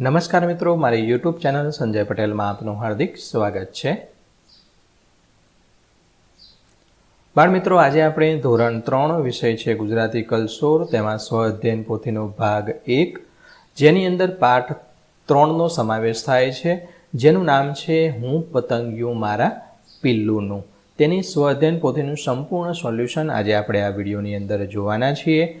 નમસ્કાર મિત્રો, મારી યુટ્યુબ ચેનલ સંજય પટેલમાં આપનું હાર્દિક સ્વાગત છે. બાળ મિત્રો, આજે આપણે ધોરણ ત્રણ વિષય છે, ગુજરાતી કલસોર તેમાં સ્વ અધ્યયન પોથીનો ભાગ એક, જેની અંદર પાઠ ત્રણનો સમાવેશ થાય છે. જેનું નામ છે, હું પતંગિયું મારા પિલ્લુનું. તેની સ્વ અધ્યયન પોથીનું સંપૂર્ણ સોલ્યુશન આજે આપણે આ વિડીયોની અંદર જોવાના છીએ.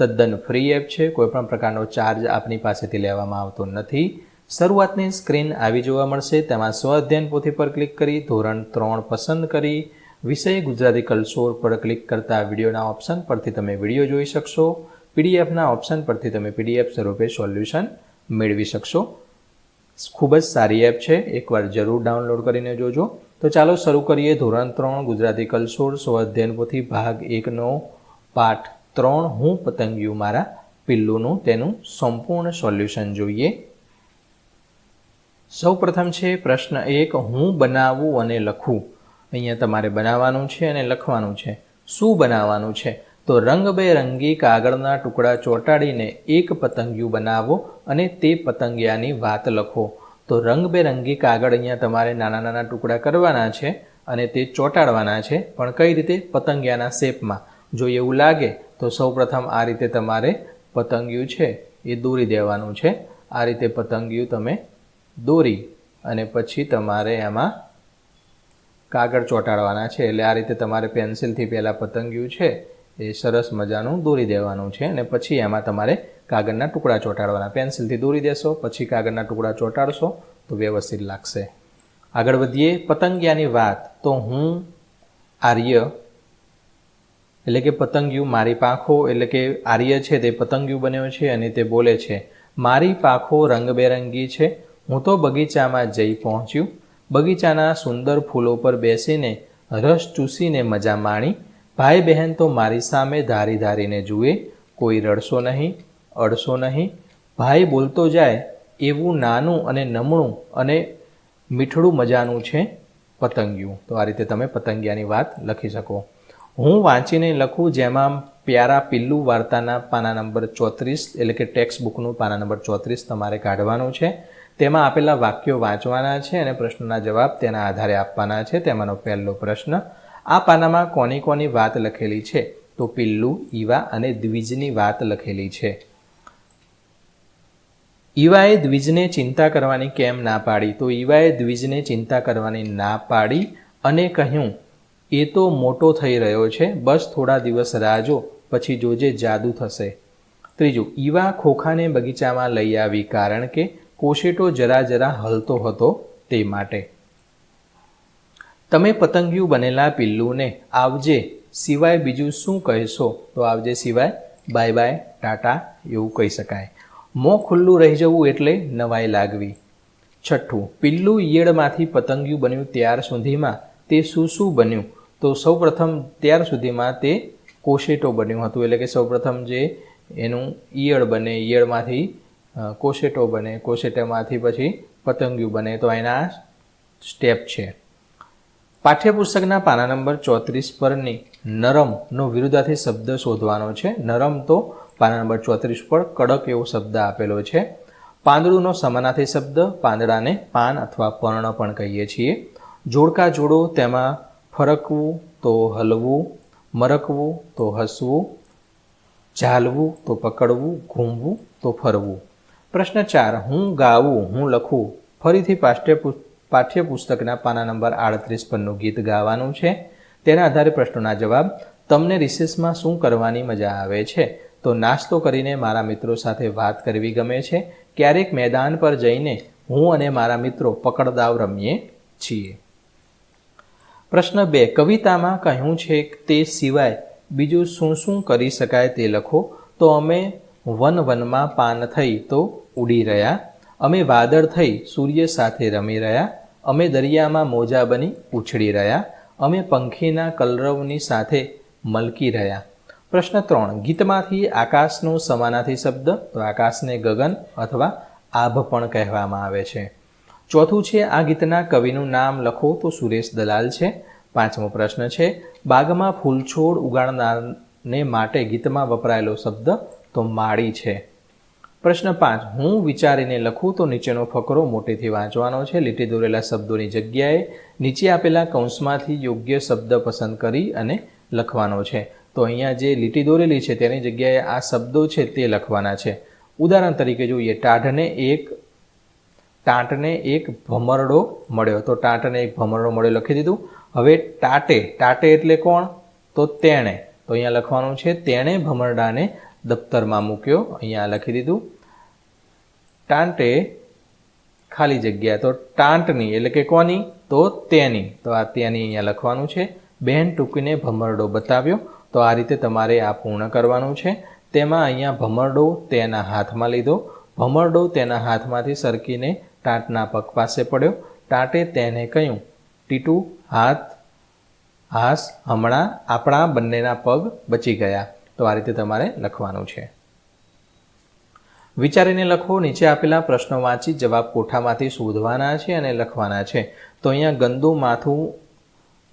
તદ્દન ફ્રી એપ છે. કોઈપણ પ્રકારનો ચાર્જ આપની પાસેથી લેવામાં આવતો નથી. શરૂઆતની સ્ક્રીન આવી જોવા મળશે. તેમાં સ્વ અધ્યયન પોથી પર ક્લિક કરી, ધોરણ ત્રણ પસંદ કરી, વિષય ગુજરાતી કલસોર પર ક્લિક કરતા વિડીયોના ઓપ્શન પરથી તમે વીડિયો જોઈ શકશો. પીડીએફના ઓપ્શન પરથી તમે પીડીએફ સ્વરૂપે સોલ્યુશન મેળવી શકશો. ખૂબ જ સારી એપ છે. એકવાર જરૂર ડાઉનલોડ કરીને જોજો. તો ચાલો શરૂ કરીએ ધોરણ ત્રણ ગુજરાતી કલસોર સ્વ અધ્યયન પોથી ભાગ એકનો પાઠ ત્રણ હું પતંગિયું મારા પિલ્લુનું તેનું સંપૂર્ણ સોલ્યુશન જોઈએ. સૌ પ્રથમ છે પ્રશ્ન એક, હું બનાવું અને લખું? અહીંયા તમારે બનાવવાનું છે અને લખવાનું છે. શું બનાવવાનું છે? તો રંગબેરંગી કાગળના ટુકડા ચોંટાડીને એક પતંગિયું બનાવો અને તે પતંગિયાની વાત લખો. તો રંગબેરંગી કાગળ અહીંયા તમારે નાના નાના ટુકડા કરવાના છે અને તે ચોંટાડવાના છે. પણ કઈ રીતે? પતંગિયાના શેપમાં. જો એવું લાગે તો સૌપ્રથમ આ રીતે તમારે પતંગિયું છે એ દોરી દેવાનું છે. આ રીતે પતંગિયું તમે દોરી અને પછી તમારે એમાં કાગળ ચોંટાડવાના છે. એટલે આ રીતે તમારે પેન્સિલથી પહેલાં પતંગિયું છે એ સરસ મજાનું દોરી દેવાનું છે અને પછી એમાં તમારે કાગળના ટુકડા ચોંટાડવાના. પેન્સિલથી દોરી દેશો, પછી કાગળના ટુકડા ચોંટાડશો તો વ્યવસ્થિત લાગશે. આગળ વધીએ પતંગિયાની વાત. તો હું આર્ય એટલે કે પતંગિયું મારી પાંખો, એટલે કે આર્ય છે તે પતંગિયું બન્યો છે અને તે બોલે છે, મારી પાંખો રંગબેરંગી છે. હું તો બગીચામાં જઈ પહોંચ્યું. બગીચાના સુંદર ફૂલો પર બેસીને રસ ચૂસીને મજા માણી. ભાઈ બહેન તો મારી સામે ધારી ધારીને જુએ. કોઈ રડશો નહીં, અડશો નહીં. ભાઈ બોલતો જાય, એવું નાનું અને નમણું અને મીઠડું મજાનું છે પતંગિયું. તો આ રીતે તમે પતંગિયાની વાત લખી શકો. હું વાંચીને લખું જેમાં પ્યારા પિલ્લુ વાર્તાના પાના નંબર ચોત્રીસ, એટલે કે ટેક્સ્ટ બુકનું પાના નંબર ચોત્રીસ તમારે કાઢવાનું છે. તેમાં આપેલા વાક્યો વાંચવાના છે અને પ્રશ્નના જવાબ તેના આધારે આપવાના છે. તેમાંનો પહેલો પ્રશ્ન, આ પાનામાં કોની કોની વાત લખેલી છે? તો પિલ્લુ, ઈવા અને દ્વિજની વાત લખેલી છે. ઈવાએ દ્વિજને ચિંતા કરવાની કેમ ના પાડી? તો ઈવાએ દ્વિજને ચિંતા કરવાની ના પાડી અને કહ્યું એ તો મોટો થઈ રહ્યો છે. બસ થોડા દિવસ રાહ જો પછી જોજે જાદુ થશે. ત્રીજું, ઈવા ખોખાને બગીચામાં લઈ આવી કારણ કે કોશેટો જરા જરા હલતો હતો તે માટે. તમે પતંગિયું બનેલા પિલ્લુને આવજે, સિવાય બીજું શું કહેશો? તો આવજે સિવાય, બાય બાય, ટાટા, એવું કહી શકાય. મોં ખુલ્લું રહી જવું એટલે નવાઈ લાગવી. છઠ્ઠું, પિલ્લું ઈયળમાંથી પતંગિયું બન્યું ત્યાર સુધીમાં તે શું શું બન્યું? તો સૌપ્રથમ ત્યાર સુધીમાં તે કોશેટો બન્યું હતું. એટલે કે સૌપ્રથમ જે એનું ઈયળ બને, ઈયળમાંથી કોશેટો બને, કોશેટામાંથી પછી પતંગિયું બને. તો એના સ્ટેપ છે. પાઠ્યપુસ્તકના પાના નંબર ચોત્રીસ પરની નરમનો વિરુદ્ધાર્થી શબ્દ શોધવાનો છે. નરમ તો પાના નંબર ચોત્રીસ પર કડક એવો શબ્દ આપેલો છે. પાંદડુંનો સમાનાર્થી શબ્દ, પાંદડાને પાન અથવા પર્ણ પણ કહીએ છીએ. જોડકા જોડો, તેમાં ફરકવું તો હલવું, મરકવું તો હસવું ઝાલવું તો પકડવું, ઘૂમવું તો ફરવું. પ્રશ્ન ચાર, હું ગાવું, હું લખું? ફરીથી પાઠ્ય પાઠ્યપુસ્તકના પાના નંબર આડત્રીસ પરનું ગીત ગાવાનું છે. તેના આધારે પ્રશ્નોના જવાબ, તમને રિસેસમાં શું કરવાની મજા આવે છે? તો નાસ્તો કરીને મારા મિત્રો સાથે વાત કરવી ગમે છે. ક્યારેક મેદાન પર જઈને હું અને મારા મિત્રો પકડદાવ રમીએ છીએ. પ્રશ્ન બે, કવિતામાં કહ્યું છે તે સિવાય બીજું શું શું કરી શકાય તે લખો. તો અમે વન વનમાં પાન થઈ તો ઉડી રહ્યા. અમે વાદળ થઈ સૂર્ય સાથે રમી રહ્યા. અમે દરિયામાં મોજા બની ઉછળી રહ્યા. અમે પંખીના કલરવની સાથે મલકી રહ્યા. પ્રશ્ન ત્રણ, ગીતમાંથી આકાશનો સમાનાથી શબ્દ, તો આકાશને ગગન અથવા આભ પણ કહેવામાં આવે છે. ચોથું છે, આ ગીતના કવિનું નામ લખો તો સુરેશ દલાલ છે. પાંચમો પ્રશ્ન છે, બાગમાં ફૂલછોડ ઉગાડનારને માટે ગીતમાં વપરાયેલો શબ્દ તો માળી છે. પ્રશ્ન પાંચ, હું વિચારીને લખું તો નીચેનો ફકરો મોટેથી વાંચવાનો છે. લીટી દોરેલા શબ્દોની જગ્યાએ નીચે આપેલા કૌંસમાંથી યોગ્ય શબ્દ પસંદ કરી અને લખવાનો છે. તો અહીંયા જે લીટી દોરેલી છે તેની જગ્યાએ આ શબ્દો છે તે લખવાના છે. ઉદાહરણ તરીકે જોઈએ, ટાઢને એક ટાંટને એક ભમરડો મળ્યો. તો ટાંટને એક ભમરડો મળ્યો. લખી દીધું. હવે ટાટે. ટાટે એટલે કોણ? તો તેણે. તો અહીંયા લખવાનું છે, તેણે ભમરડાને દફતરમાં મૂક્યો. અહીંયા લખી દીધું. ટાંટે ખાલી જગ્યા. તો ટાંટની એટલે કે કોની? તો તેની. તો આ તેની અહીંયા લખવાનું છે. બેન ટૂંકીને ભમરડો બતાવ્યો. તો આ રીતે તમારે આ પૂર્ણ કરવાનું છે. તેમાં અહીંયા ભમરડો તેના હાથમાં લીધો. ભમરડો તેના હાથમાંથી સરકીને ટાંટના પગ પાસે પડ્યો. ટાંટે તેને કહ્યું, ટીટુ, હાથ, હાસ, હમણાં આપણા બંનેના પગ બચી ગયા. તો આ રીતે તમારે લખવાનું છે. વિચારીને લખો, નીચે આપેલા પ્રશ્નો વાંચી જવાબ કોઠામાંથી શોધવાના છે અને લખવાના છે. તો અહીંયા ગંદુ માથું,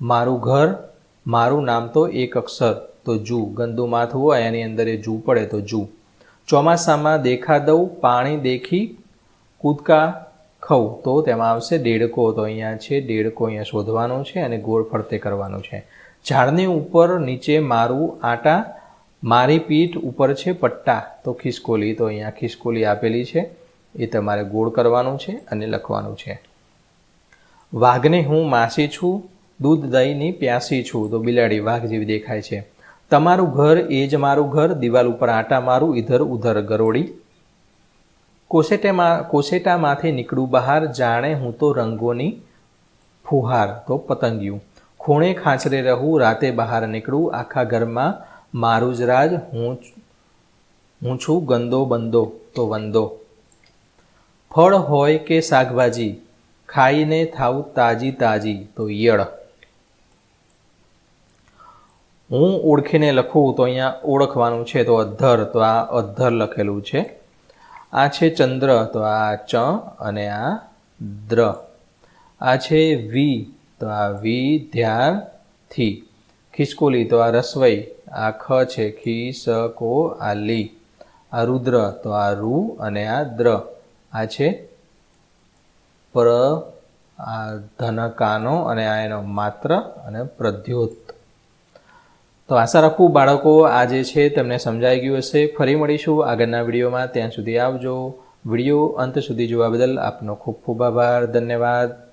મારું ઘર, મારું નામ તો એક અક્ષર, તો જુ. ગંદુ માથું હોય, એની અંદર એ જુ પડે તો જુ. ચોમાસામાં દેખા દઉં પાણી દેખી, કૂદકા ખવ તો તેમાં આવશે દેડકો. તો અહીંયા છે, દેડકો અહીંયા શોધવાનો છે અને ગોળ ફરતે કરવાનું છે. ઝાડની ઉપર નીચે મારું આટા, મારી પીઠ ઉપર છે પટ્ટા. તો ખિસકોલી, તો અહીંયા ખિસકોલી આપેલી છે. એ તમારે ગોળ કરવાનું છે અને લખવાનું છે. વાઘને હું માસી છું, દૂધ દહીંની પ્યાસી છું. તો બિલાડી, વાઘ જેવી દેખાય છે. તમારું ઘર એ જ મારું ઘર, દિવાલ ઉપર આટા મારું ઇધર ઉધર ગરોડી કોસેટેમાં, કોસેટામાંથી નીકળું બહાર જાણે હું તો રંગોની ફુહાર, તો પતંગિયું. ખૂણે ખાંચરે રહું, રાતે બહાર નીકળું, આખા ઘરમાં મારું જ રાજ, હું હું છું ગંદો બંદો, તો વંદો. ફળ હોય કે શાકભાજી, ખાઈને થાવ તાજી તાજી, તો ઈયળ. હું ઓળખીને લખું તો અહીંયા ઓળખવાનું છે, તો અધ્ધર, તો આ અધ્ધર લખેલું છે. આ છે ચંદ્ર, તો આ ચ અને આ દ્ર. આ છે વી, તો આ વી ધ્યારથી ખિસકોલી, તો આ રસવઈ, આ ખ છે ખી સ કો આ લી આ રુદ્ર, તો આ રૂ અને આ દ્ર. આ છે પ્ર, આ ધનકાનો અને આ એનો માત્ર અને પ્રદ્યોત. તો આશા રાખું બાળકો આ જે છે તમને સમજાઈ ગયું હશે. ફરી મળીશું આગળના વિડીયોમાં. ત્યાં સુધી આવજો. વીડિયો અંત સુધી જોવા બદલ આપનો ખૂબ ખૂબ આભાર. ધન્યવાદ.